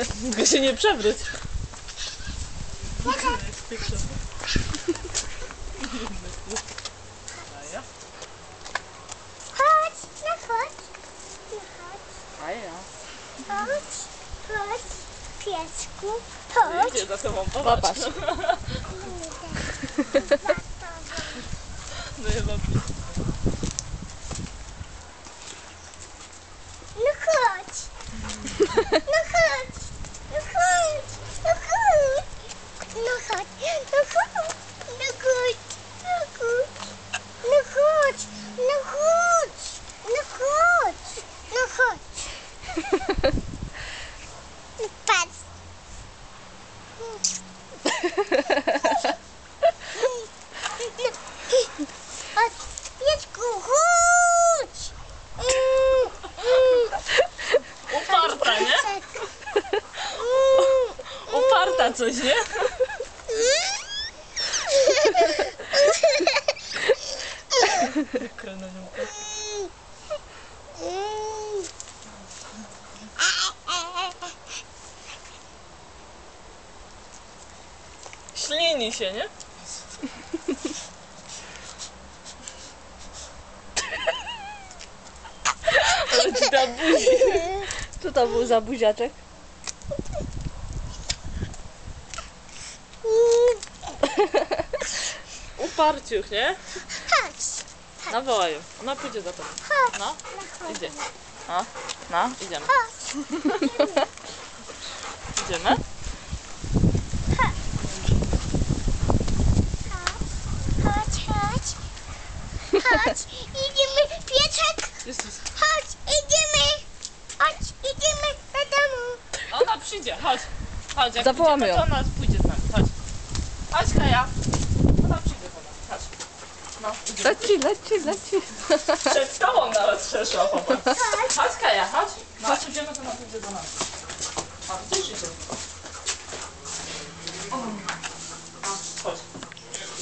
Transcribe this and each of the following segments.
Tylko się nie przewróć. Chodź, no chodź. No chodź, A ja. chodź, chodź. Piesku, chodź. Idzie za tobą, Popatrz. No Pieczku, chodź! Uparta, nie? Uparta coś, nie? Ekranonią. Ślini się, nie? Ale ci da buzi. Co to był za buziaczek? Uparciuch, nie? Chodź. Nawołaj ją. Ona pójdzie za tobą. No, idzie. No, no, idziemy. Idziemy? Chodź, chodź. Chodź. Idziemy. Pieczek. Jezus. Chodź. Idziemy. Chodź. Idziemy do domu. Ona przyjdzie, chodź. Chodź, jak Zawołamy pójdziemy, to ją. ona pójdzie z nami. Chodź. Chodź, Kaja. Ona przyjdzie za nami. Chodź. No, idziemy. Leci, leci, leci. Przed tobą nawet przeszła, popatrz. Chodź, Kaja, chodź. No, jak idziemy, to ona pójdzie za nami. Chodź, gdzieś idzie.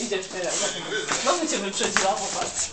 idzie w teren. Znowu cię wyprzedziła, popatrz.